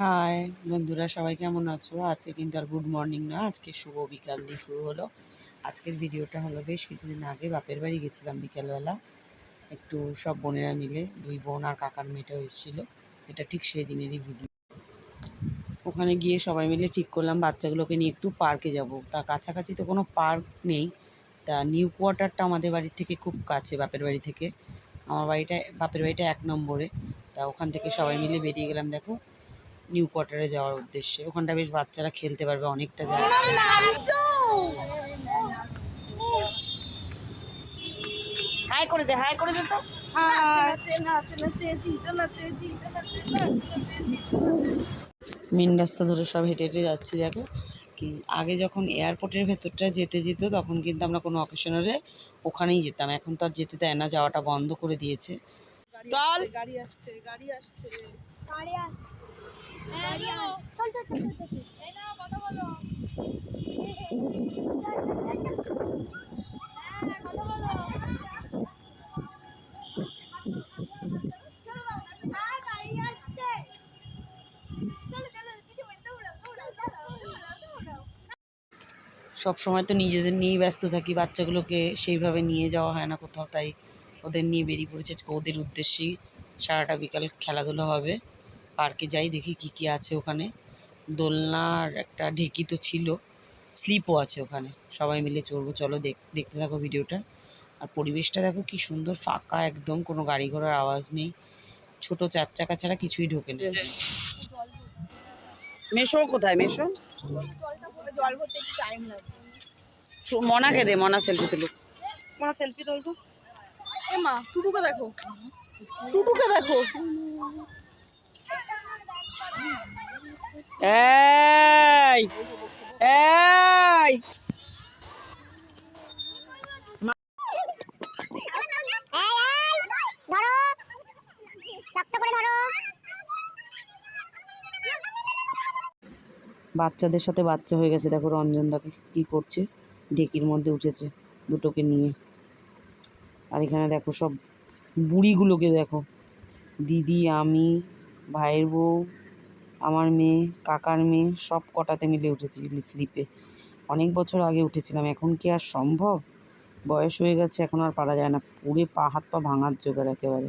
High, বন্ধুরা সবাই কেমন আছো? আজকে কিন্তু আর গুড মর্নিং না, আজকে শুভ বিকাল দিয়ে শুরু হলো। আজকের ভিডিওটা হলো বেশ কিছুদিন আগে, বাপের বাড়ি গেছিলাম বিকালবেলা। একটু সব বোনেরা মিলে, দুই বোন আর কাকার মেয়েটাও এসেছিল। এটা ঠিক সেই দিনেরই ভিডিও ওখানে গিয়ে সবাই মিলে ঠিক করলাম, বাচ্চাগুলোকে নিয়ে একটু পার্কে যাব। তা কাছাকাছি তো কোনো পার্ক নেই। তা নিউ কোয়ার্টারটা আমাদের বাড়ির থেকে খুব কাছে, বাপের বাড়ি থেকে। আমার বাড়িটা, বাপের বাড়িটা এক নম্বরে। তা ওখান থেকে সবাই মিলে বেরিয়ে গেলাম, দেখো। নিউ কোয়ার্টারে যাওয়ার উদ্দেশ্যে। ওখানটা বেশ বাচ্চারা খেলতে পারবে অনেকটা জায়গা হাই করে দে হাই করে দে তো। মেন রাস্তা ধরে সব হেঁটে হেঁটে যাচ্ছি দেখো। কি আগে যখন এয়ারপোর্টের ভেতরটা যেতে যেত তখন কিন্তু আমরা কোনো অকেশনারে ওখানেই যেতাম। এখন তো আর যেতে দেয় না যাওয়াটা বন্ধ করে দিয়েছে। চল। গাড়ি আসছে গাড়ি আসছে। সব সময় তো নিজেদের নিয়েই ব্যস্ত থাকি, বাচ্চাগুলোকে সেইভাবে নিয়ে যাওয়া হয় না কোথাও, তাই ওদের নিয়ে বেরিয়ে পড়েছে। ওদের উদ্দেশ্যেই সারাটা বিকাল খেলাধুলো হবে। পার্কে যাই দেখি কি কি আছে ওখানে। দোলনার একটা ঢেকি তো ছিল। স্লিপও আছে ওখানে। সবাই মিলে চড়বো চলো দেখ দেখতে থাকো ভিডিওটা। আর পরিবেশটা দেখো কি সুন্দর ফাঁকা একদম কোনো গাড়ি ঘোড়ার আওয়াজ নেই। ছোট চার চাকা ছাড়া কিছুই ঢোকে না। মেশো কোথায়? মেশো। জল ভরতে টাইম লাগবে সু- মনাকে দে? মনা সেলফি তুলুক। মা সেলফি তোল তো এ মা টুটুকে দেখো। টুটুকে দেখো। এই এই। বাচ্চাদের সাথে বাচ্চা হয়ে গেছে। দেখো রঞ্জন দাকে কি করছে? ডেকির মধ্যে উঠেছে দুটোকে নিয়ে। আর এখানে দেখো সব বুড়িগুলোকে দেখো। দিদি, আমি, ভাইয়ের বউ আমার মেয়ে, কাকার মেয়ে, সব কটাতে মিলে উঠেছি স্লিপে। অনেক বছর আগে উঠেছিলাম, এখন কি আর সম্ভব? বয়স হয়ে গেছে, এখন আর পারা যায় না। পুরে পা, হাত, পা ভাঙার জোগাড় একেবারে।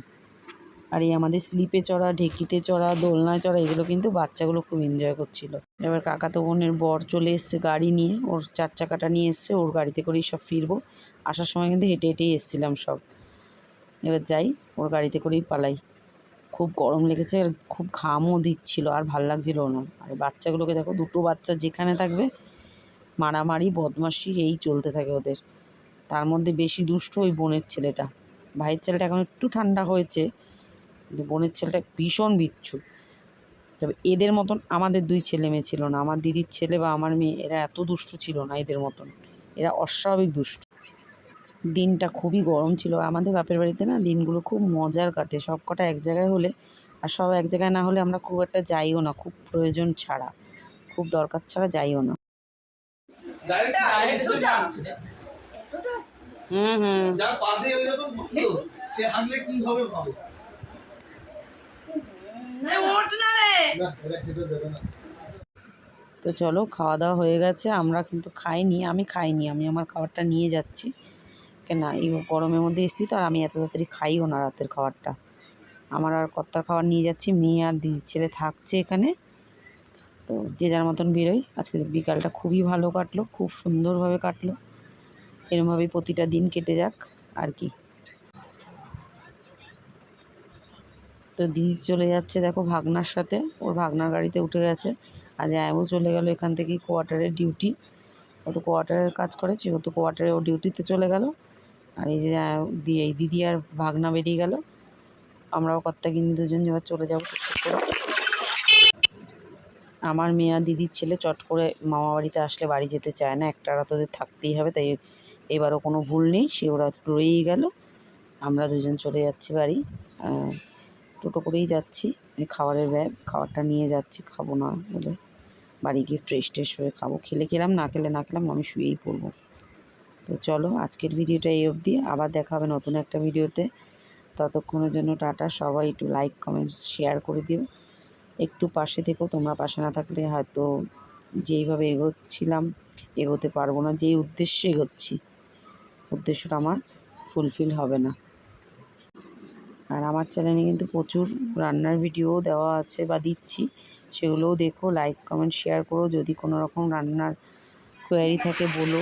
আর এই আমাদের স্লিপে চড়া, ঢেকিতে চড়া, দোলনায় চড়া, এগুলো কিন্তু বাচ্চাগুলো খুব এনজয় করছিল। এবার কাকাতো বোনের বর চলে এসছে গাড়ি নিয়ে, ওর চার চাকাটা নিয়ে এসছে, ওর গাড়িতে করেই সব ফিরবো। আসার সময় কিন্তু হেঁটে হেঁটেই এসছিলাম সব। এবার যাই, ওর গাড়িতে করেই পালাই। খুব গরম লেগেছে, আর খুব ঘামও দিচ্ছিল, আর ভালো লাগছিল না। আর বাচ্চাগুলোকে দেখো, দুটো বাচ্চা যেখানে থাকবে, মারামারি, বদমাশি, এই চলতে থাকে ওদের। তার মধ্যে বেশি দুষ্ট ওই বোনের ছেলেটা। ভাইয়ের ছেলেটা এখন একটু ঠান্ডা হয়েছে, কিন্তু বোনের ছেলেটা ভীষণ বিচ্ছু। তবে এদের মতন আমাদের দুই ছেলে মেয়ে ছিল না। আমার দিদির ছেলে বা আমার মেয়ে, এরা এত দুষ্টু ছিল না এদের মতন। এরা অস্বাভাবিক দুষ্টু। দিনটা খুবই গরম ছিল। আমাদের বাপের বাড়িতে না দিনগুলো খুব মজার কাটে। সব কটা এক জায়গায় হলে আর সব এক জায়গায় না হলে আমরা খুব একটা যাইও না। খুব প্রয়োজন ছাড়া। খুব দরকার ছাড়া যাইও না। তো চলো, খাওয়া দাওয়া হয়ে গেছে। আমরা কিন্তু খাইনি, আমি খাইনি, আমি আমার খাবারটা নিয়ে যাচ্ছি। কেন এই গরমের মধ্যে এসেছি তো আর আমি এত তাড়াতাড়ি খাইও না রাতের খাবারটা। আমার আর কর্তার খাবার নিয়ে যাচ্ছি, মেয়ে আর ছেলে থাকছে এখানে। তো যে যার মতন বেরোই। আজকে বিকালটা খুবই ভালো কাটলো, খুব সুন্দরভাবে কাটলো। এরমভাবেই প্রতিটা দিন কেটে যাক, আর কি। তো দিদি চলে যাচ্ছে দেখো ভাগনার সাথে। ওর ভাগনার গাড়িতে উঠে গেছে। আজ অ্যাবও চলে গেল এখান থেকেই কোয়ার্টারের ডিউটি। ও তো কোয়ার্টারের কাজ করে, যেহেতু কোয়ার্টারে ও ডিউটিতে চলে গেল। আর এই যে আহ, দি এই দিদি আর ভাগনা বেরিয়ে গেল। আমরাও কর্তা কিনি দুজন এবার চলে যাব। আমার মেয়ে আর দিদির ছেলে চট করে মামা বাড়িতে আসলে বাড়ি যেতে চায় না একটা রাত ওদের থাকতেই হবে তাই এবারও কোনো ভুল নেই সে ওরা রয়েই গেল। আমরা দুজন চলে যাচ্ছি বাড়ি টোটো করেই যাচ্ছি খাবারের ব্যাগ খাবারটা নিয়ে যাচ্ছি খাব না বলে। বাড়ি গিয়ে ফ্রেশ ট্রেশ হয়ে খাব। খেলে খেলাম না খেলে না খেলাম আমি শুয়েই পড়ব। তো চলো আজকের ভিডিওটা এই অবধি। আবার দেখা হবে নতুন একটা ভিডিওতে। ততক্ষণের জন্য টাটা। সবাই একটু লাইক কমেন্ট শেয়ার করে দিও। একটু পাশে থেকেও তোমরা পাশে না থাকলে হয়তো যেইভাবে এগোচ্ছিলাম, এগোতে পারব না। যেই উদ্দেশ্যে এগোচ্ছি, উদ্দেশ্যটা আমার ফুলফিল হবে না। আর আমার চ্যানেলে কিন্তু প্রচুর রান্নার ভিডিও দেওয়া আছে বা দিচ্ছি। সেগুলোও দেখো লাইক কমেন্ট শেয়ার করো। যদি কোনো রকম রান্নার কোয়ারি থাকে, বলো।